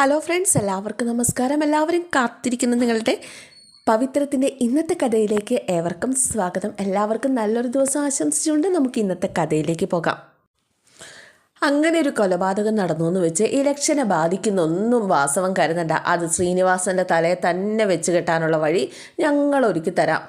Hello friends എല്ലാവർക്കും നമസ്കാരം. എല്ലാവരും കാത്തിരിക്കുന്ന നിങ്ങളുടെ പവിത്രത്തിന്റെ ഇന്നത്തെ കഥയിലേക്ക് ഏവർക്കും സ്വാഗതം. എല്ലാവർക്കും നല്ലൊരു ദിവസം ആശംസിച്ചുകൊണ്ട് നമുക്ക് ഇന്നത്തെ കഥയിലേക്ക് പോകാം. അങ്ങനെ ഒരു കൊലപാതകം നടന്നു എന്ന് വെച്ച് ഇലക്ഷനെ ബാധിക്കുന്ന ഒന്നും വാസവൻ കരുതണ്ട. അത് ശ്രീനിവാസന്റെ തലയെ തന്നെ വെച്ച് കെട്ടാനുള്ള വഴി ഞങ്ങൾ ഒരുക്കി തരാം.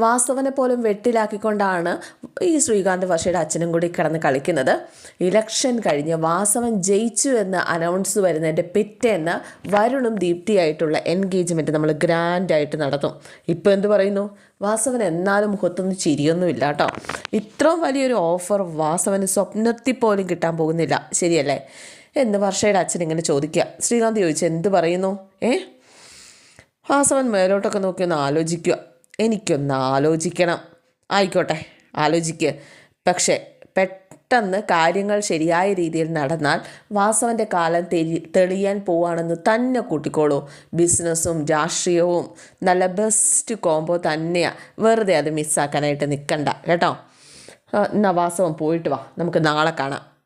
വാസവനെ പോലും വെട്ടിലാക്കിക്കൊണ്ടാണ് ഈ ശ്രീകാന്ത് വർഷയുടെ അച്ഛനും കൂടി കിടന്ന് കളിക്കുന്നത്. ഇലക്ഷൻ കഴിഞ്ഞ് വാസവൻ ജയിച്ചു എന്ന് അനൗൺസ് വരുന്നതിന്റെ പിറ്റേന്ന് വരുണും ദീപ്തിയായിട്ടുള്ള എൻഗേജ്മെന്റ് നമ്മൾ ഗ്രാൻഡായിട്ട് നടത്തും. ഇപ്പോൾ എന്ത് പറയുന്നു? വാസവൻ എന്നാലും മുഖത്തൊന്നും ചിരിയൊന്നുമില്ല കേട്ടോ. ഇത്രയും വലിയൊരു ഓഫർ വാസവന് സ്വപ്നത്തിൽ പോലും കിട്ടാൻ പോകുന്നില്ല. ശരിയല്ലേ? എന്ന് വർഷയുടെ അച്ഛൻ ഇങ്ങനെ ചോദിക്കുക. ശ്രീകാന്ത് ചോദിച്ചു എന്ത് പറയുന്നു? ഏ? വാസവൻ മേലോട്ടൊക്കെ നോക്കി ഒന്ന് ആലോചിക്കുക. എനിക്കൊന്ന് ആലോചിക്കണം. ആയിക്കോട്ടെ ആലോചിക്ക്. പക്ഷേ പെട്ടെന്ന് കാര്യങ്ങൾ ശരിയായ രീതിയിൽ നടന്നാൽ വാസവന്റെ കാലം തെളി തെളിയാൻ പോവാണെന്ന് തന്നെ കൂട്ടിക്കോളൂ. ബിസിനസ്സും രാഷ്ട്രീയവും നല്ല ബെസ്റ്റ് കോംബോ തന്നെയാണ് വെറുതെ അത് മിസ്സാക്കാനായിട്ട് നിൽക്കണ്ട കേട്ടോ? എന്നാൽ എന്നാ വാസവൻ പോയിട്ട് വാ. നമുക്ക് നാളെ കാണാം.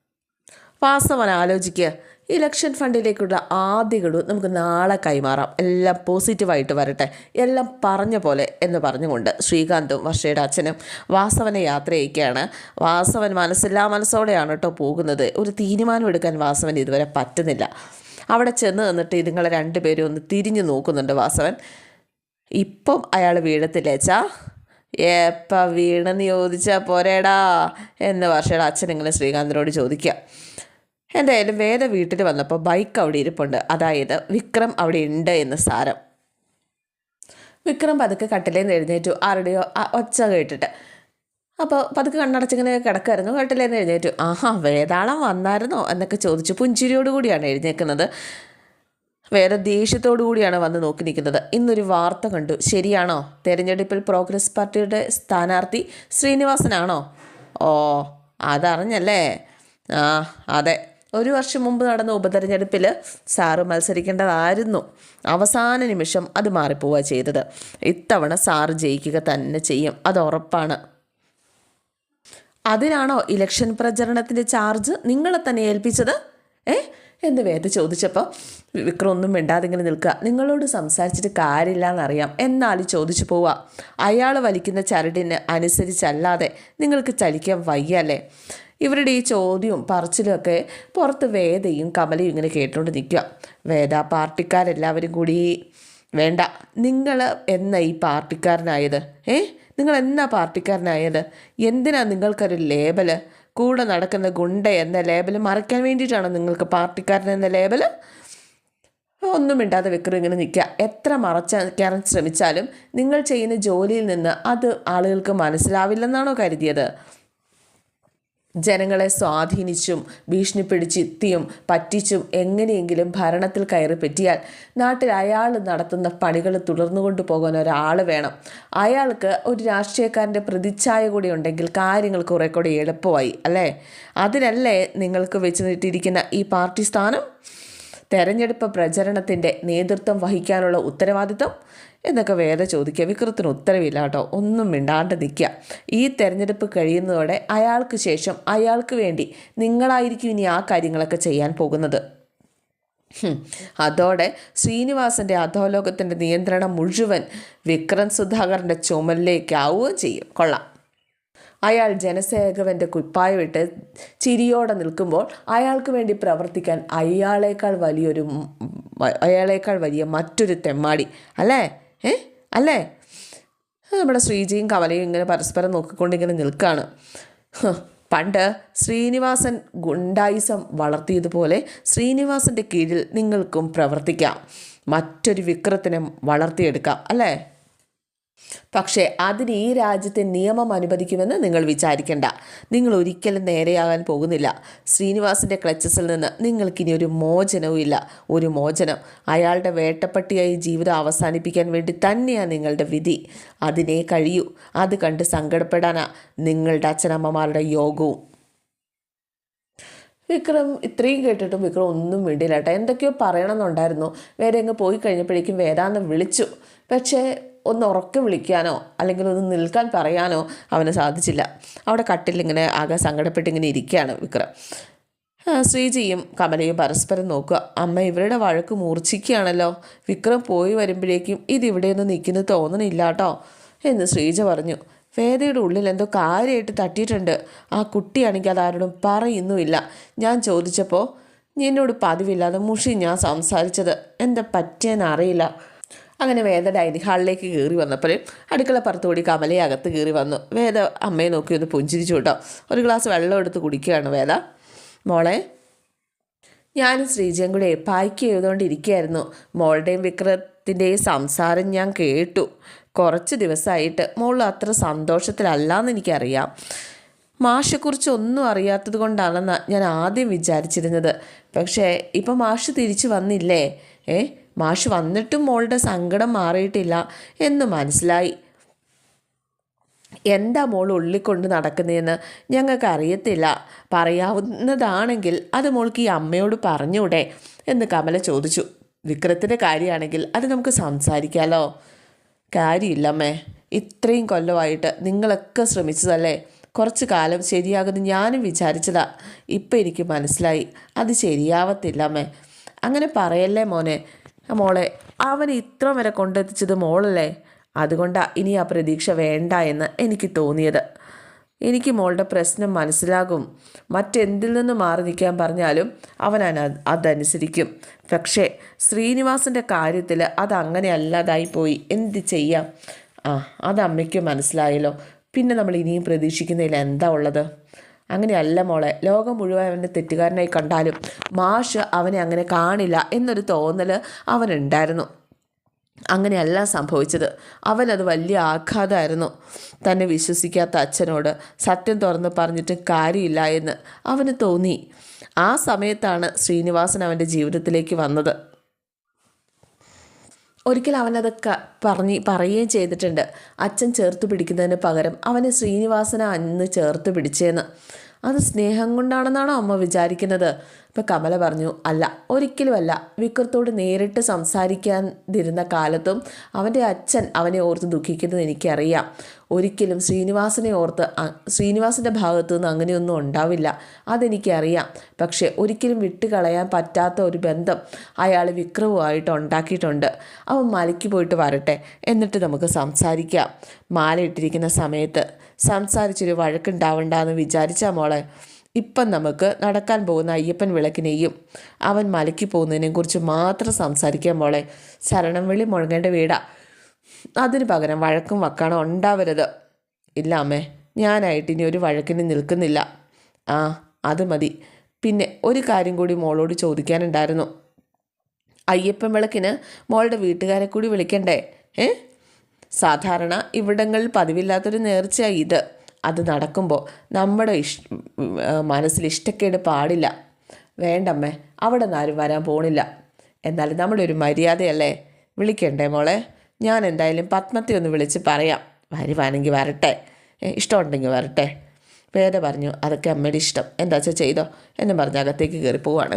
വാസവൻ ആലോചിക്കുക ഇലക്ഷൻ ഫണ്ടിലേക്കുള്ള ആദ്യ ഗഡു നമുക്ക് നാളെ കൈമാറാം. എല്ലാം പോസിറ്റീവായിട്ട് വരട്ടെ. എല്ലാം പറഞ്ഞ പോലെ എന്ന് പറഞ്ഞുകൊണ്ട് ശ്രീകാന്തും വർഷയുടെ അച്ഛനും വാസവനെ യാത്ര ചെയ്യിക്കുകയാണ് വാസവൻ മനസ്സില്ലാ മനസ്സോടെയാണ് കേട്ടോ പോകുന്നത്. ഒരു തീരുമാനമെടുക്കാൻ വാസവൻ ഇതുവരെ പറ്റുന്നില്ല. അവിടെ ചെന്ന് നിന്നിട്ട് ഇതുങ്ങളെ രണ്ടുപേരും ഒന്ന് തിരിഞ്ഞു നോക്കുന്നുണ്ട് വാസവൻ. ഇപ്പം അയാൾ വീഴത്തില്ലേച്ചാ എപ്പം വീണെന്ന് ചോദിച്ചാൽ പോരേടാ? എന്ന് വർഷയുടെ അച്ഛൻ ഇങ്ങനെ ശ്രീകാന്തിനോട് ചോദിക്കുക. എന്തായാലും വേദ വീട്ടിൽ വന്നപ്പോൾ ബൈക്ക് അവിടെ ഇരിപ്പുണ്ട്. അതായത് വിക്രം അവിടെ ഉണ്ട് എന്ന് സാരം. വിക്രം പതുക്കെ കട്ടിലേന്ന് എഴുന്നേറ്റു. ആരുടെയോ ഒച്ച കേട്ടിട്ട്. അപ്പോൾ പതുക്കെ കണ്ണടച്ചിങ്ങനെ കിടക്കായിരുന്നു കട്ടിലേന്ന് എഴുന്നേറ്റു. ആഹാ വേതാളം വന്നായിരുന്നോ എന്നൊക്കെ ചോദിച്ചു. പുഞ്ചിരിയോടുകൂടിയാണ് എഴുന്നേക്കുന്നത് വേറെ ദേഷ്യത്തോടു കൂടിയാണ് വന്ന് നോക്കി നിൽക്കുന്നത്. ഇന്നൊരു വാർത്ത കണ്ടു. ശരിയാണോ? തെരഞ്ഞെടുപ്പിൽ പ്രോഗ്രസ് പാർട്ടിയുടെ സ്ഥാനാർത്ഥി ശ്രീനിവാസനാണോ? ഓ അതറിഞ്ഞല്ലേ? ആ അതെ. ഒരു വർഷം മുമ്പ് നടന്ന ഉപതെരഞ്ഞെടുപ്പിൽ സാറ് മത്സരിക്കേണ്ടതായിരുന്നു. അവസാന നിമിഷം അത് മാറിപ്പോവുക ചെയ്തത്. ഇത്തവണ സാറ് ജയിക്കുക തന്നെ ചെയ്യും. അത് ഉറപ്പാണ്. അതിനാണോ ഇലക്ഷൻ പ്രചരണത്തിന്റെ ചാർജ് നിങ്ങളെ തന്നെ ഏൽപ്പിച്ചത്? ഏ? എന്ന് വേദ ചോദിച്ചപ്പോൾ വിക്രം ഒന്നും മിണ്ടാതെ ഇങ്ങനെ നിൽക്കുക. നിങ്ങളോട് സംസാരിച്ചിട്ട് കാര്യമില്ല എന്നറിയാം എന്നാലും ചോദിച്ചു പോവുക അയാൾ വലിക്കുന്ന ചരടിന് അനുസരിച്ചല്ലാതെ നിങ്ങൾക്ക് ചലിക്കാൻ വയ്യല്ലേ? ഇവരുടെ ഈ ചോദ്യവും പറച്ചിലൊക്കെ ഒക്കെ പുറത്ത് വേദയും കമലയും ഇങ്ങനെ കേട്ടുകൊണ്ട് നിൽക്കുക വേദ പാർട്ടിക്കാരെല്ലാവരും കൂടി വേണ്ട. നിങ്ങൾ എന്നാ ഈ പാർട്ടിക്കാരനായത്? ഏ? നിങ്ങൾ എന്നാ പാർട്ടിക്കാരനായത്? എന്തിനാ നിങ്ങൾക്കൊരു ലേബൽ? കൂടെ നടക്കുന്ന ഗുണ്ട എന്ന ലേബൽ മറയ്ക്കാൻ വേണ്ടിയിട്ടാണോ നിങ്ങൾക്ക് പാർട്ടിക്കാരൻ എന്ന ലേബൽ ഒന്നും മിണ്ടാതെ വിക്രം ഇങ്ങനെ നിൽക്കുക എത്ര മറച്ചാൻ ശ്രമിച്ചാലും നിങ്ങൾ ചെയ്യുന്ന ജോലിയിൽ നിന്ന് അത് ആളുകൾക്ക് മനസ്സിലാവില്ലെന്നാണോ കരുതിയത്? ജനങ്ങളെ സ്വാധീനിച്ചും ഭീഷണിപ്പെടുത്തിയും പറ്റിച്ചും എങ്ങനെയെങ്കിലും ഭരണത്തിൽ കയറി പറ്റിയാൽ നാട്ടിൽ അയാൾ നടത്തുന്ന പണികൾ തുടർന്നുകൊണ്ടു പോകാൻ ഒരാൾ വേണം. അയാൾക്ക് ഒരു രാഷ്ട്രീയക്കാരന്റെ പ്രതിച്ഛായ കൂടി ഉണ്ടെങ്കിൽ കാര്യങ്ങൾ കുറെ കൂടി എളുപ്പമായി അല്ലേ? അതിനല്ലേ നിങ്ങൾക്ക് വെച്ച് നീട്ടിയിരിക്കുന്ന ഈ പാർട്ടി സ്ഥാനം? തെരഞ്ഞെടുപ്പ് പ്രചരണത്തിന്റെ നേതൃത്വം വഹിക്കാനുള്ള ഉത്തരവാദിത്വം എന്നൊക്കെ വേറെ ചോദിക്കുക. വിക്രത്തിന് ഉത്തരവില്ല കേട്ടോ. ഒന്നും മിണ്ടാണ്ട് നിൽക്കുക. ഈ തെരഞ്ഞെടുപ്പ് കഴിയുന്നതോടെ അയാൾക്ക് ശേഷം അയാൾക്ക് വേണ്ടി നിങ്ങളായിരിക്കും ഇനി ആ കാര്യങ്ങളൊക്കെ ചെയ്യാൻ പോകുന്നത്. അതോടെ ശ്രീനിവാസന്റെ അധോലോകത്തിന്റെ നിയന്ത്രണം മുഴുവൻ വിക്രം സുധാകരന്റെ ചുമലിലേക്കാവുകയും ചെയ്യും. കൊള്ളാം. അയാൾ ജനസേകവന്റെ കുപ്പായ വിട്ട് ചിരിയോടെ നിൽക്കുമ്പോൾ അയാൾക്ക് വേണ്ടി പ്രവർത്തിക്കാൻ അയാളേക്കാൾ വലിയൊരു അയാളേക്കാൾ വലിയ മറ്റൊരു തെമ്മാടി. അല്ലേ? ഏ? അല്ലേ? നമ്മുടെ ശ്രീജിയും കമലയും ഇങ്ങനെ പരസ്പരം നോക്കിക്കൊണ്ട് ഇങ്ങനെ നിൽക്കുകയാണ് പണ്ട് ശ്രീനിവാസൻ ഗുണ്ടായിസം വളർത്തിയതുപോലെ ശ്രീനിവാസന്റെ കീഴിൽ നിങ്ങൾക്കും പ്രവർത്തിക്കാം. മറ്റൊരു വിക്രത്തിനെ വളർത്തിയെടുക്കാം അല്ലേ? പക്ഷേ അതിന് ഈ രാജ്യത്തെ നിയമം അനുവദിക്കുമെന്ന് നിങ്ങൾ വിചാരിക്കേണ്ട. നിങ്ങൾ ഒരിക്കലും നേരെയാകാൻ പോകുന്നില്ല. ശ്രീനിവാസിന്റെ ക്ലച്ചസിൽ നിന്ന് നിങ്ങൾക്കിനി ഒരു മോചനവും ഇല്ല. ഒരു മോചനം. അയാളുടെ വേട്ടപ്പട്ടിയായി ജീവിതം അവസാനിപ്പിക്കാൻ വേണ്ടി തന്നെയാണ് നിങ്ങളുടെ വിധി. അതിനെ കഴിയൂ. അത് കണ്ട് സങ്കടപ്പെടാനാ നിങ്ങളുടെ അച്ഛനമ്മമാരുടെ യോഗവും. വിക്രം ഇത്രയും കേട്ടിട്ടും വിക്രം ഒന്നും വേണ്ടിയില്ല കേട്ടോ. എന്തൊക്കെയോ പറയണമെന്നുണ്ടായിരുന്നു. വേറെ അങ്ങ് പോയി കഴിഞ്ഞപ്പോഴേക്കും വേദാന്ന് വിളിച്ചു. പക്ഷേ ഒന്ന് ഉറക്കെ വിളിക്കാനോ അല്ലെങ്കിൽ ഒന്ന് നിൽക്കാൻ പറയാനോ അവന് സാധിച്ചില്ല. അവിടെ കട്ടിലിങ്ങനെ ആകെ സങ്കടപ്പെട്ടിങ്ങനെ ഇരിക്കുകയാണ് വിക്രം. ശ്രീജിയും കമലയും പരസ്പരം നോക്കുക. അമ്മ ഇവരുടെ വഴക്ക് മൂർച്ഛിക്കുകയാണല്ലോ. വിക്രം പോയി വരുമ്പോഴേക്കും ഇതിവിടെയൊന്നും നിൽക്കുന്നത് തോന്നണില്ല കേട്ടോ എന്ന് ശ്രീജ പറഞ്ഞു. വേദയുടെ ഉള്ളിൽ എന്തോ കാര്യമായിട്ട് തട്ടിയിട്ടുണ്ട്. ആ കുട്ടിയാണെങ്കിൽ അതാരോടും പറയുന്നുമില്ല. ഞാൻ ചോദിച്ചപ്പോൾ എന്നോട് പതിവില്ലാതെ മുഷി ഞാൻ സംസാരിച്ചത്. എന്താ പറ്റിയെന്ന് അറിയില്ല. അങ്ങനെ വേദ ഡൈനിങ് ഹാളിലേക്ക് കയറി വന്നപ്പോൾ അടുക്കള പുറത്തുകൂടി കമലയെ അകത്ത് കയറി വന്നു. വേദ അമ്മയെ നോക്കി ഒന്ന് പുഞ്ചിരിച്ചു കേട്ടോ. ഒരു ഗ്ലാസ് വെള്ളം എടുത്ത് കുടിക്കുകയാണ് വേദ. മോളെ ഞാനും ശ്രീജയും കൂടെ പായ്ക്ക് ചെയ്തുകൊണ്ടിരിക്കുകയായിരുന്നു. മോളുടെയും വിക്രത്തിന്റെയും സംസാരം ഞാൻ കേട്ടു. കുറച്ച് ദിവസമായിട്ട് മോൾ അത്ര സന്തോഷത്തിലല്ലാന്ന് എനിക്കറിയാം. മാഷെക്കുറിച്ച് ഒന്നും അറിയാത്തത് കൊണ്ടാണെന്ന് ഞാൻ ആദ്യം വിചാരിച്ചിരുന്നത്. പക്ഷേ ഇപ്പം മാഷ് തിരിച്ചു വന്നില്ലേ? ഏ? മാഷ് വന്നിട്ടും മോളുടെ സങ്കടം മാറിയിട്ടില്ല എന്ന് മനസ്സിലായി. എന്താ മോൾ ഉള്ളിക്കൊണ്ട് നടക്കുന്നതെന്ന് ഞങ്ങൾക്ക് അറിയത്തില്ല. പറയാവുന്നതാണെങ്കിൽ അത് മോൾക്ക് ഈ അമ്മയോട് പറഞ്ഞൂടെ എന്ന് കമല ചോദിച്ചു. വിക്രത്തിന്റെ കാര്യമാണെങ്കിൽ അത് നമുക്ക് സംസാരിക്കാമല്ലോ കാര്യമില്ലമ്മേ. ഇത്രയും കൊല്ലമായിട്ട് നിങ്ങളൊക്കെ ശ്രമിച്ചതല്ലേ? കുറച്ച് കാലം ശരിയാകുന്ന ഞാനും വിചാരിച്ചതാ. ഇപ്പം എനിക്ക് മനസ്സിലായി. അത് ശരിയാവത്തില്ലമ്മേ. അങ്ങനെ പറയല്ലേ മോനെ? മോളെ അവൻ ഇത്ര വരെ കൊണ്ടെത്തിച്ചത് മോളല്ലേ? അതുകൊണ്ടാണ് ഇനി ആ പ്രതീക്ഷ വേണ്ട എന്ന് എനിക്ക് തോന്നിയത്. എനിക്ക് മോളുടെ പ്രശ്നം മനസ്സിലാകും. മറ്റെന്തിൽ നിന്ന് മാറി നിൽക്കാൻ പറഞ്ഞാലും അവൻ അതനുസരിക്കും. പക്ഷേ ശ്രീനിവാസിന്റെ കാര്യത്തിൽ അതങ്ങനെ അല്ലാതായി പോയി. എന്ത് ചെയ്യാം? ആ അത് അമ്മയ്ക്ക് മനസ്സിലായല്ലോ. പിന്നെ നമ്മൾ ഇനിയും പ്രതീക്ഷിക്കുന്നതിൽ എന്താ ഉള്ളത്? അങ്ങനെയല്ല മോളെ. ലോകം മുഴുവൻ അവനെ തെറ്റുകാരനായി കണ്ടാലും മാഷ് അവനെ അങ്ങനെ കാണില്ല എന്നൊരു തോന്നൽ അവനുണ്ടായിരുന്നു. അങ്ങനെയല്ല സംഭവിച്ചത്. അവനത് വലിയ ആഘാതമായിരുന്നു. തന്നെ വിശ്വസിക്കാത്ത അച്ഛനോട് സത്യം തുറന്ന് പറഞ്ഞിട്ട് കാര്യമില്ല എന്ന് അവന് തോന്നി. ആ സമയത്താണ് ശ്രീനിവാസൻ അവന്റെ ജീവിതത്തിലേക്ക് വന്നത്. ഒരിക്കൽ അവനതൊക്കെ പറഞ്ഞ് പറയുകയും ചെയ്തിട്ടുണ്ട്. അച്ഛൻ ചേർത്ത് പിടിക്കുന്നതിന് പകരം അവനെ ശ്രീനിവാസന അന്ന് ചേർത്ത് പിടിച്ചേന്ന്. അത് സ്നേഹം കൊണ്ടാണെന്നാണോ അമ്മ വിചാരിക്കുന്നത്? ഇപ്പം കമല പറഞ്ഞു അല്ല ഒരിക്കലുമല്ല. വിക്രത്തോട് നേരിട്ട് സംസാരിക്കാതിരുന്ന കാലത്തും അവന്റെ അച്ഛൻ അവനെ ഓർത്ത് ദുഃഖിക്കുന്നത് എനിക്കറിയാം. ഒരിക്കലും ശ്രീനിവാസനെ ഓർത്ത് ശ്രീനിവാസിന്റെ ഭാഗത്തു നിന്ന് അങ്ങനെയൊന്നും ഉണ്ടാവില്ല. അതെനിക്കറിയാം. പക്ഷേ ഒരിക്കലും വിട്ടുകളയാൻ പറ്റാത്ത ഒരു ബന്ധം അയാൾ വിക്രവുമായിട്ട് ഉണ്ടാക്കിയിട്ടുണ്ട്. അവൻ മലയ്ക്ക് പോയിട്ട് വരട്ടെ. എന്നിട്ട് നമുക്ക് സംസാരിക്കാം. മാല ഇട്ടിരിക്കുന്ന സമയത്ത് സംസാരിച്ചൊരു വഴക്കുണ്ടാവണ്ടെന്ന് വിചാരിച്ചാ മോളെ. ഇപ്പം നമുക്ക് നടക്കാൻ പോകുന്ന അയ്യപ്പൻ വിളക്കിനെയും അവൻ മലയ്ക്ക് പോകുന്നതിനെയും കുറിച്ച് മാത്രം സംസാരിക്കാൻ മോളെ. ശരണം വിളി മുഴങ്ങേണ്ട വീടാ. അതിന് പകരം വഴക്കും വക്കാണോ ഉണ്ടാവരുത്. ഇല്ല അമ്മേ ഞാനായിട്ട് ഇനി ഒരു വഴക്കിന് നിൽക്കുന്നില്ല. ആ അത് മതി. പിന്നെ ഒരു കാര്യം കൂടി മോളോട് ചോദിക്കാനുണ്ടായിരുന്നു. അയ്യപ്പൻ വിളക്കിന് മോളുടെ വീട്ടുകാരെ കൂടി വിളിക്കണ്ടേ? ഏ? സാധാരണ ഇവിടങ്ങളിൽ പതിവില്ലാത്തൊരു നേർച്ചയായി ഇത്. അത് നടക്കുമ്പോൾ നമ്മുടെ ഇഷ് മനസ്സിൽ ഇഷ്ടക്കേട് പാടില്ല. വേണ്ടമ്മേ അവിടെ നിന്ന് ആരും വരാൻ പോണില്ല. എന്നാലും നമ്മുടെ ഒരു മര്യാദയല്ലേ? വിളിക്കണ്ടേ മോളെ? ഞാൻ എന്തായാലും പത്മത്തെ ഒന്ന് വിളിച്ച് പറയാം. വരുവാണെങ്കിൽ വരട്ടെ. ഇഷ്ടമുണ്ടെങ്കിൽ വരട്ടെ. വേദ പറഞ്ഞു അതൊക്കെ അമ്മയുടെ ഇഷ്ടം. എന്താ വെച്ചാൽ ചെയ്തോ? എന്നും പറഞ്ഞ് അകത്തേക്ക് കയറി പോവാണ്.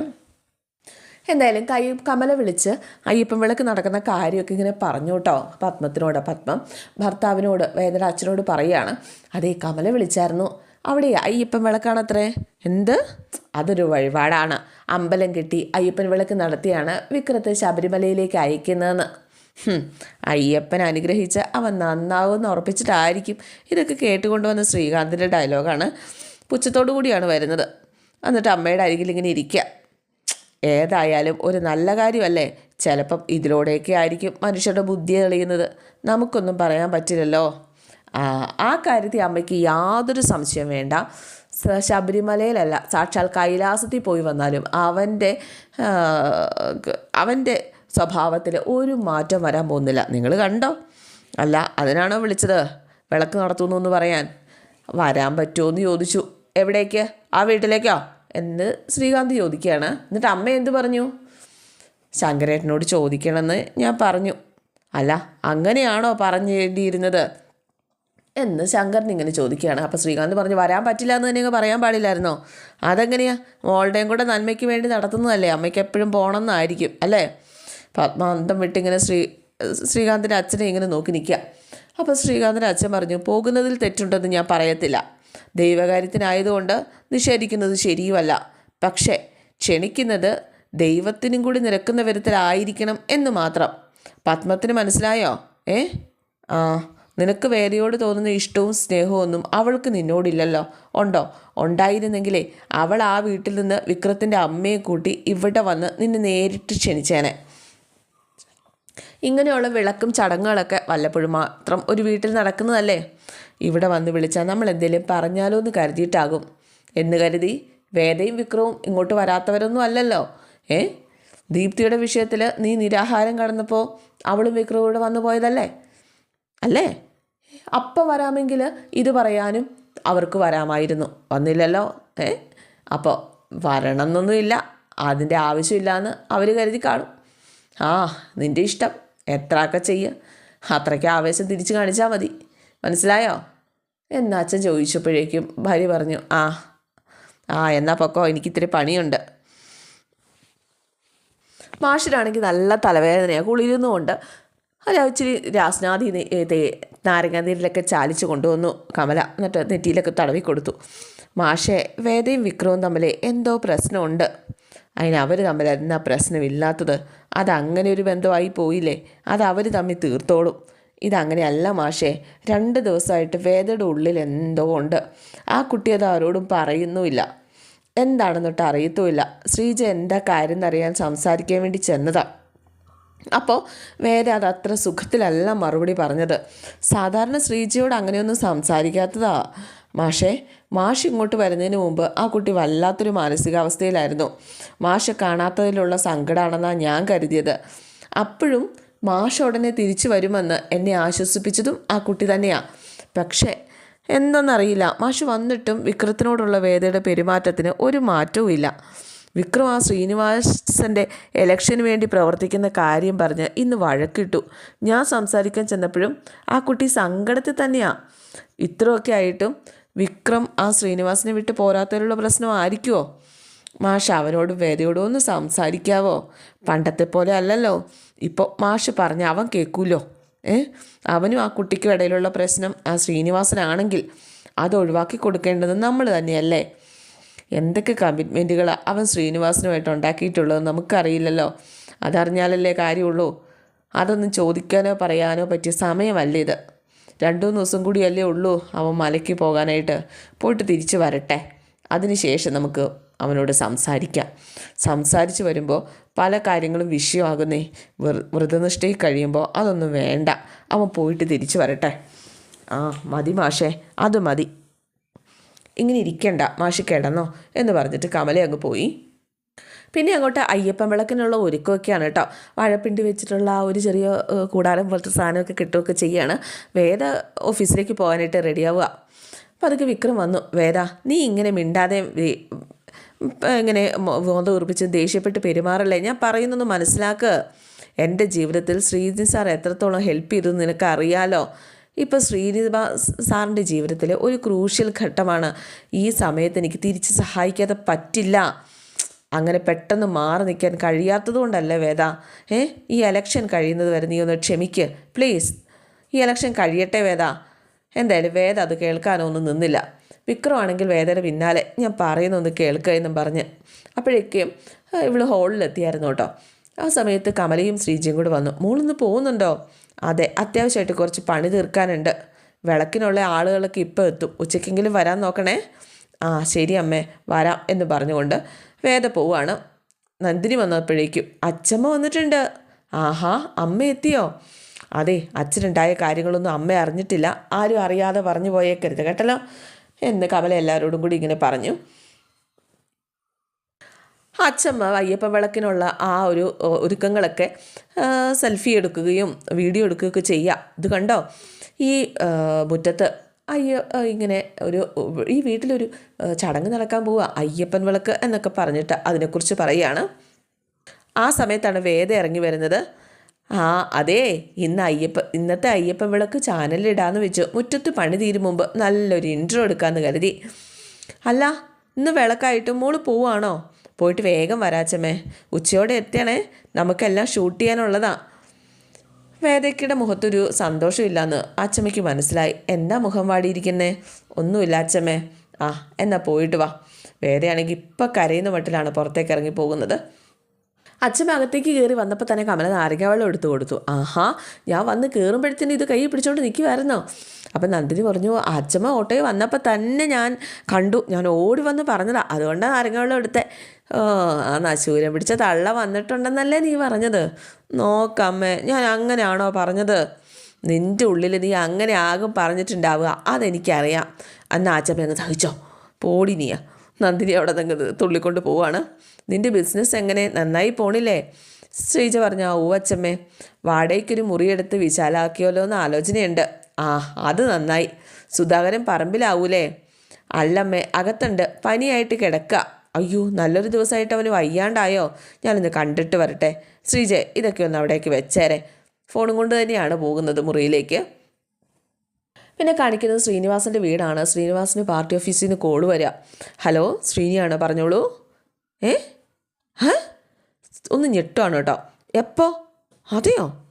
എന്തായാലും കൈ കമല വിളിച്ച് അയ്യപ്പൻ വിളക്ക് നടക്കുന്ന കാര്യമൊക്കെ ഇങ്ങനെ പറഞ്ഞു കേട്ടോ. പത്മത്തിനോട് പത്മം ഭർത്താവിനോട് വേദന അച്ഛനോട് പറയുകയാണ്. അതേ കമല വിളിച്ചായിരുന്നു. അവിടെ അയ്യപ്പൻ വിളക്കാണത്രേ എന്ത്? അതൊരു വഴിപാടാണ്. അമ്പലം കെട്ടി അയ്യപ്പൻ വിളക്ക് നടത്തിയാണ് വിക്രത്തെ ശബരിമലയിലേക്ക് അയക്കുന്നതെന്ന്. അയ്യപ്പൻ അനുഗ്രഹിച്ച് അവൻ നന്നാവുമെന്ന് ഉറപ്പിച്ചിട്ടായിരിക്കും ഇതൊക്കെ കേട്ടുകൊണ്ടുവന്ന ശ്രീകാന്തിന്റെ ഡയലോഗാണ്. പുച്ഛത്തോടു കൂടിയാണ് വരുന്നത്. എന്നിട്ട് അമ്മയുടെ അരികിൽ ഇങ്ങനെ ഇരിക്കുക. ഏതായാലും ഒരു നല്ല കാര്യമല്ലേ? ചിലപ്പം ഇതിലൂടെയൊക്കെ ആയിരിക്കും മനുഷ്യരുടെ ബുദ്ധി തെളിയുന്നത്. നമുക്കൊന്നും പറയാൻ പറ്റില്ലല്ലോ. ആ കാര്യത്തിൽ അമ്മയ്ക്ക് യാതൊരു സംശയം വേണ്ട. ശബരിമലയിലല്ല സാക്ഷാൽ കൈലാസത്തിൽ പോയി വന്നാലും അവന്റെ അവന്റെ സ്വഭാവത്തിൽ ഒരു മാറ്റം വരാൻ പോകുന്നില്ല. നിങ്ങൾ കണ്ടോ? അല്ല അതിനാണോ വിളിച്ചത്? വിളക്ക് നടത്തുന്നു എന്ന് പറയാൻ. വരാൻ പറ്റുമോ എന്ന് ചോദിച്ചു. എവിടേക്ക്? ആ വീട്ടിലേക്കോ? എന്ന് ശ്രീകാന്ത് ചോദിക്കുകയാണ്. എന്നിട്ട് അമ്മ എന്ത് പറഞ്ഞു? ശങ്കരേട്ടനോട് ചോദിക്കണമെന്ന് ഞാൻ പറഞ്ഞു. അല്ല അങ്ങനെയാണോ പറഞ്ഞേണ്ടിയിരുന്നത്? എന്ന് ശങ്കരൻ ഇങ്ങനെ ചോദിക്കുകയാണ്. അപ്പോൾ ശ്രീകാന്ത് പറഞ്ഞു വരാൻ പറ്റില്ല എന്ന് തന്നെ പറയാൻ പാടില്ലായിരുന്നോ? അതെങ്ങനെയാ? മോളുടെയും കൂടെ നന്മയ്ക്ക് വേണ്ടി നടത്തുന്നതല്ലേ? അമ്മയ്ക്ക് എപ്പോഴും പോകണമെന്നായിരിക്കും അല്ലേ? പത്മാന്തം വിട്ടിങ്ങനെ ശ്രീ ശ്രീകാന്തിന്റെ അച്ഛനെ ഇങ്ങനെ നോക്കി നിൽക്കുക. അപ്പോൾ ശ്രീകാന്തിന്റെ അച്ഛൻ പറഞ്ഞു പോകുന്നതിൽ തെറ്റുണ്ടെന്ന് ഞാൻ പറയത്തില്ല. ദൈവകാര്യത്തിനായതുകൊണ്ട് നിഷേധിക്കുന്നത് ശരിയുമല്ല. പക്ഷേ ക്ഷണിക്കുന്നത് ദൈവത്തിനും കൂടി നിരക്കുന്ന വിധത്തിലായിരിക്കണം എന്ന് മാത്രം. പത്മത്തിന് മനസ്സിലായോ? ഏ? ആ നിനക്ക് വേദയോട് തോന്നുന്ന ഇഷ്ടവും സ്നേഹവും ഒന്നും അവൾക്ക് നിന്നോടില്ലല്ലോ. ഉണ്ടോ? ഉണ്ടായിരുന്നെങ്കിലേ അവൾ ആ വീട്ടിൽ നിന്ന് വിക്രത്തിന്റെ അമ്മയെ കൂട്ടി ഇവിടെ വന്ന് നിന്നെ നേരിട്ട് ക്ഷണിച്ചേനെ. ഇങ്ങനെയുള്ള വിളക്കും ചടങ്ങുകളൊക്കെ വല്ലപ്പോഴും മാത്രം ഒരു വീട്ടിൽ നടക്കുന്നതല്ലേ? ഇവിടെ വന്ന് വിളിച്ചാൽ നമ്മൾ എന്തെങ്കിലും പറഞ്ഞാലോ എന്ന് കരുതിയിട്ടാകും. എന്ന് കരുതി വേദയും വിക്രവും ഇങ്ങോട്ട് വരാത്തവരൊന്നും അല്ലല്ലോ. ഏ? ദീപ്തിയുടെ വിഷയത്തിൽ നീ നിരാഹാരം കടന്നപ്പോൾ അവളും വിക്രവും കൂടെ വന്നു പോയതല്ലേ? അല്ലേ? അപ്പം വരാമെങ്കിൽ ഇത് പറയാനും അവർക്ക് വരാമായിരുന്നു. വന്നില്ലല്ലോ. ഏ? അപ്പോൾ വരണം എന്നൊന്നുമില്ല അതിന്റെ ആവശ്യമില്ലയെന്ന് അവർ കരുതി കാണും. ആ നിന്റെ ഇഷ്ടം. എത്രയൊക്കെ ചെയ്യുക അത്രയ്ക്ക് ആവേശം തിരിച്ചു കാണിച്ചാൽ മതി. മനസ്സിലായോ? എന്നാ അച്ഛൻ ചോദിച്ചപ്പോഴേക്കും ഭാര്യ പറഞ്ഞു ആ ആ എന്നാ പൊക്കോ എനിക്കിത്തിരി പണിയുണ്ട്. മാഷിനാണെങ്കിൽ നല്ല തലവേദനയാണ് കുളിരുന്നുകൊണ്ട് അല്ല ഇച്ചിരി രാസ്നാദി നാരങ്ങാനീരിലൊക്കെ ചാലിച്ച് കൊണ്ടുവന്നു കമല. എന്നിട്ട് നെറ്റിയിലൊക്കെ തടവി കൊടുത്തു. മാഷെ വേദയും വിക്രവും തമ്മിൽ എന്തോ പ്രശ്നമുണ്ട്. അതിന് അവർ തമ്മിൽ എന്നാ പ്രശ്നമില്ലാത്തത്? അതങ്ങനെ ഒരു ബന്ധമായി പോയില്ലേ? അത് അവർ തമ്മിൽ തീർത്തോളും. ഇതങ്ങനെയല്ല മാഷേ. രണ്ട് ദിവസമായിട്ട് വേദയുടെ ഉള്ളിൽ എന്തോ ഉണ്ട്. ആ കുട്ടി അത് ആരോടും പറയുന്നുമില്ല. എന്താണെന്നിട്ട് അറിയത്തുമില്ല. ശ്രീജ എന്താ കാര്യം എന്നറിയാൻ സംസാരിക്കാൻ വേണ്ടി ചെന്നതാണ് അപ്പോൾ വേദ അത് അത്ര സുഖത്തിലല്ല മറുപടി പറഞ്ഞത്. സാധാരണ ശ്രീജയോട് അങ്ങനെയൊന്നും സംസാരിക്കാത്തതാ. മാഷേ മാഷ് ഇങ്ങോട്ട് വരുന്നതിന് മുമ്പ് ആ കുട്ടി വല്ലാത്തൊരു മാനസികാവസ്ഥയിലായിരുന്നു. മാഷ് കാണാത്തതിലുള്ള സങ്കടമാണെന്നാണ് ഞാൻ കരുതിയത്. അപ്പോഴും മാഷ് ഉടനെ തിരിച്ചു വരുമെന്ന് എന്നെ ആശ്വസിപ്പിച്ചതും ആ കുട്ടി തന്നെയാണ് പക്ഷേ എന്തെന്നറിയില്ല. മാഷ് വന്നിട്ടും വിക്രത്തിനോടുള്ള വേദയുടെ പെരുമാറ്റത്തിന് ഒരു മാറ്റവും ഇല്ല. വിക്രം ആ ശ്രീനിവാസന്റെ ഇലക്ഷന് വേണ്ടി പ്രവർത്തിക്കുന്ന കാര്യം പറഞ്ഞ് ഇന്ന് വഴക്കിട്ടു. ഞാൻ സംസാരിക്കാൻ ചെന്നപ്പോഴും ആ കുട്ടി സങ്കടത്തിൽ തന്നെയാണ് ഇത്രയൊക്കെ ആയിട്ടും വിക്രം ആ ശ്രീനിവാസിനെ വിട്ട് പോരാത്തതിലുള്ള പ്രശ്നമായിരിക്കുമോ മാഷ് അവനോട് വേദയോടും ഒന്ന് സംസാരിക്കാവോ? പണ്ടത്തെ പോലെ അല്ലല്ലോ. ഇപ്പോൾ മാഷ് പറഞ്ഞ അവൻ കേൾക്കൂലോ ഏ? അവനും ആ കുട്ടിക്കും ഇടയിലുള്ള പ്രശ്നം ആ ശ്രീനിവാസനാണെങ്കിൽ അത് ഒഴിവാക്കി കൊടുക്കേണ്ടത് നമ്മൾ തന്നെയല്ലേ? എന്തൊക്കെ കമ്മിറ്റ്മെന്റുകളാണ് അവൻ ശ്രീനിവാസനുമായിട്ട് ഉണ്ടാക്കിയിട്ടുള്ളത് നമുക്കറിയില്ലല്ലോ. അതറിഞ്ഞാലല്ലേ കാര്യമുള്ളൂ. അതൊന്നും ചോദിക്കാനോ പറയാനോ പറ്റിയ സമയമല്ല ഇത്? രണ്ടു മൂന്ന് ദിവസം കൂടിയല്ലേ ഉള്ളൂ അവൻ മലയ്ക്ക് പോകാനായിട്ട്. പോയിട്ട് തിരിച്ചു വരട്ടെ. അതിനുശേഷം നമുക്ക് അവനോട് സംസാരിക്കാം. സംസാരിച്ച് വരുമ്പോൾ പല കാര്യങ്ങളും വിഷയമാകുന്നേ. വ്രതനിഷ്ഠയിൽ കഴിയുമ്പോൾ അതൊന്നും വേണ്ട. അവൻ പോയിട്ട് തിരിച്ചു വരട്ടെ. ആ മതി മാഷേ. അത് മതി. ഇങ്ങനെ ഇരിക്കണ്ട. മാഷി കിടന്നോ എന്ന് പറഞ്ഞിട്ട് കമല അങ്ങ് പോയി. പിന്നെ അങ്ങോട്ട് അയ്യപ്പൻ വിളക്കിനുള്ള ഒരുക്കമൊക്കെയാണ് കേട്ടോ. വാഴപ്പിണ്ടി വെച്ചിട്ടുള്ള ആ ഒരു ചെറിയ കൂടാരം പോലത്തെ സാധനമൊക്കെ കിട്ടുകയൊക്കെ ചെയ്യാണ്. വേദ ഓഫീസിലേക്ക് പോകാനായിട്ട് റെഡിയാവുക. അപ്പോൾ അതൊക്കെ വിക്രം വന്നു. വേദ നീ ഇങ്ങനെ മിണ്ടാതെ ഇങ്ങനെ മോന്ത ഉറപ്പിച്ച് ദേഷ്യപ്പെട്ട് പെരുമാറല്ലേ? ഞാൻ പറയുന്നൊന്ന് മനസ്സിലാക്ക്. എന്റെ ജീവിതത്തിൽ ശ്രീജിത് സാർ എത്രത്തോളം ഹെൽപ്പ് ചെയ്തു നിനക്ക് അറിയാലോ ഇപ്പോൾ ശ്രീനിവാസ് സാറിന്റെ ജീവിതത്തിലെ ഒരു ക്രൂഷ്യൽ ഘട്ടമാണ്. ഈ സമയത്ത് എനിക്ക് തിരിച്ച് സഹായിക്കാതെ പറ്റില്ല. അങ്ങനെ പെട്ടെന്ന് മാറി നിൽക്കാൻ കഴിയാത്തതുകൊണ്ടല്ലേ വേദ? ഏ ഈ എലക്ഷൻ കഴിയുന്നത് വരെ നീ ഒന്ന് ക്ഷമിക്ക് പ്ലീസ് ഈ എലക്ഷൻ കഴിയട്ടെ വേദ. എന്തായാലും വേദ അത് കേൾക്കാനൊന്നും നിന്നില്ല. വിക്രമാണെങ്കിൽ വേദയുടെ പിന്നാലെ ഞാൻ പറയുന്നൊന്ന് കേൾക്കുക എന്നും പറഞ്ഞ് അപ്പോഴേക്കും ആ, ഇവൾ ഹോളിലെത്തിയായിരുന്നു കേട്ടോ. ആ സമയത്ത് കമലയും ശ്രീജിയും കൂടെ വന്നു. മോളിന്ന് പോകുന്നുണ്ടോ? അതെ അത്യാവശ്യമായിട്ട് കുറച്ച് പണി തീർക്കാനുണ്ട്. വിളക്കിനുള്ള ആളുകളൊക്കെ ഇപ്പോൾ എത്തും. ഉച്ചയ്ക്കെങ്കിലും വരാൻ നോക്കണേ? ആ ശരി അമ്മേ വരാം എന്ന് പറഞ്ഞുകൊണ്ട് വേദ പോവാണ്. നന്ദിനി വന്നപ്പോഴേക്കും അച്ഛമ്മ വന്നിട്ടുണ്ട്. ആഹാ അമ്മ എത്തിയോ? അതെ അച്ഛനുണ്ടായ കാര്യങ്ങളൊന്നും അമ്മ അറിഞ്ഞിട്ടില്ല. ആരും അറിയാതെ പറഞ്ഞു പോയേക്കരുത് കേട്ടല്ലോ? എന്ന് കമല എല്ലാവരോടും കൂടി ഇങ്ങനെ പറഞ്ഞു. അച്ഛമ്മ അയ്യപ്പ വിളക്കിനുള്ള ആ ഒരു ഒരുക്കങ്ങളൊക്കെ സെൽഫി എടുക്കുകയും വീഡിയോ എടുക്കുകയൊക്കെ ചെയ്യുക ഇത് കണ്ടോ? ഈ മുറ്റത്ത് അയ്യ ഇങ്ങനെ ഒരു ഈ വീട്ടിലൊരു ചടങ്ങ് നടക്കാൻ പോവുക അയ്യപ്പൻ വിളക്ക് എന്നൊക്കെ പറഞ്ഞിട്ട് അതിനെക്കുറിച്ച് പറയുകയാണ്. ആ സമയത്താണ് വേദ ഇറങ്ങി വരുന്നത്. ആ അതെ ഇന്ന് അയ്യപ്പ ഇന്നത്തെ അയ്യപ്പൻ വിളക്ക് ചാനലിലിടാന്ന് വെച്ചു. മുറ്റത്ത് പണി തീരും മുമ്പ് നല്ലൊരു ഇൻട്രോ എടുക്കാമെന്ന് കരുതി. അല്ല ഇന്ന് വിളക്കായിട്ട് മോൾ പോവാണോ പോയിട്ട് വേഗം വരാച്ചമ്മേ ഉച്ചയോടെ എത്തിയാണേ. നമുക്കെല്ലാം ഷൂട്ട് ചെയ്യാനുള്ളതാ. വേദയ്ക്കയുടെ മുഖത്തൊരു സന്തോഷമില്ലാന്ന് അച്ചമ്മയ്ക്ക് മനസ്സിലായി. എന്താ മുഖം വാടിയിരിക്കുന്നേ? ഒന്നുമില്ല അച്ചമ്മേ. ആ എന്നാ പോയിട്ട് വാ. വേദയാണെങ്കിൽ ഇപ്പം കരയുന്ന മട്ടിലാണ് പുറത്തേക്ക് ഇറങ്ങി പോകുന്നത്. അച്ഛൻ അകത്തേക്ക് കയറി വന്നപ്പോൾ തന്നെ കമല നാരങ്ങാവെള്ളം എടുത്തു കൊടുത്തു. ആഹാ ഞാൻ വന്ന് കയറുമ്പോഴത്തേന് ഇത് കൈ പിടിച്ചോണ്ട് നിൽക്കുമായിരുന്നോ അപ്പം നന്ദിനി പറഞ്ഞു അച്ഛമ്മ ഓട്ടോയിൽ വന്നപ്പോൾ തന്നെ ഞാൻ കണ്ടു. ഞാൻ ഓടി വന്ന് പറഞ്ഞതാ അതുകൊണ്ടാണ് നാരങ്ങാവെള്ളം എടുത്തേ. ഓ ആ നശൂരം പിടിച്ച തള്ള വന്നിട്ടുണ്ടെന്നല്ലേ നീ പറഞ്ഞത്? നോക്കമ്മേ ഞാൻ അങ്ങനെയാണോ പറഞ്ഞത്? നിന്റെ ഉള്ളിൽ നീ അങ്ങനെ ആകും പറഞ്ഞിട്ടുണ്ടാവുക അതെനിക്കറിയാം. അന്ന് അച്ഛമ്മ അങ്ങ് സഹിച്ചോ. പോടി നീയാ. നന്ദിനി അവിടെ നിന്ന് തുള്ളിക്കൊണ്ട് പോവാണ്. നിന്റെ ബിസിനസ് എങ്ങനെ? നന്നായി പോണില്ലേ? ശ്രീജ പറഞ്ഞു ഓ അച്ഛമ്മേ വാടകയ്ക്കൊരു മുറിയെടുത്ത് വിശാലാക്കിയല്ലോ എന്ന് ആലോചനയുണ്ട്. ആ അത് നന്നായി. സുധാകരൻ പറമ്പിലാവൂലേ? അല്ലമ്മേ അകത്തുണ്ട്. പനിയായിട്ട് കിടക്കുക അയ്യോ നല്ലൊരു ദിവസമായിട്ട് അവന് വയ്യാണ്ടായോ? ഞാനൊന്ന് കണ്ടിട്ട് വരട്ടെ. ശ്രീജ ഇതൊക്കെ ഒന്ന് അവിടേക്ക് വെച്ചേരെ. ഫോണും കൊണ്ട് തന്നെയാണ് പോകുന്നത് മുറിയിലേക്ക്. പിന്നെ കാണിക്കുന്നത് ശ്രീനിവാസന്റെ വീടാണ്. ശ്രീനിവാസിന് പാർട്ടി ഓഫീസിൽ നിന്ന് കോൾ വരിക ഹലോ ശ്രീനിയാണ്? പറഞ്ഞോളൂ. ഏ? ഹ? ഒന്ന് ഞെട്ടുവാണ് കേട്ടോ. എപ്പോ? അതെയോ?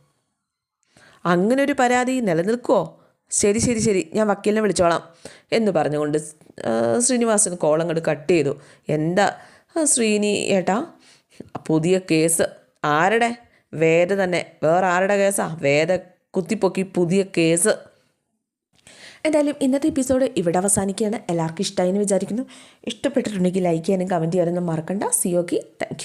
അങ്ങനെ ഒരു പരാതി നിലനിൽക്കുമോ ശരി ശരി ശരി. ഞാൻ വക്കീലിനെ വിളിച്ചോളാം എന്ന് പറഞ്ഞുകൊണ്ട് ശ്രീനിവാസൻ കോൾ അങ്ങോട്ട് കട്ട് ചെയ്തു. എന്താ ശ്രീനി ഏട്ടാ? പുതിയ കേസ്. ആരുടെ? വേദ തന്നെ. വേറെ ആരുടെ കേസാ? വേദ കുത്തിപ്പൊക്കി പുതിയ കേസ്. എന്തായാലും ഇന്നത്തെ എപ്പിസോഡ് ഇവിടെ അവസാനിക്കുകയാണ്. എല്ലാവർക്കും ഇഷ്ടമായി എന്ന് വിചാരിക്കുന്നു. ഇഷ്ടപ്പെട്ടിട്ടുണ്ടെങ്കിൽ ലൈക്ക് ചെയ്യാനും കമന്റ് ചെയ്യാനൊന്നും മറക്കണ്ട. C okay thank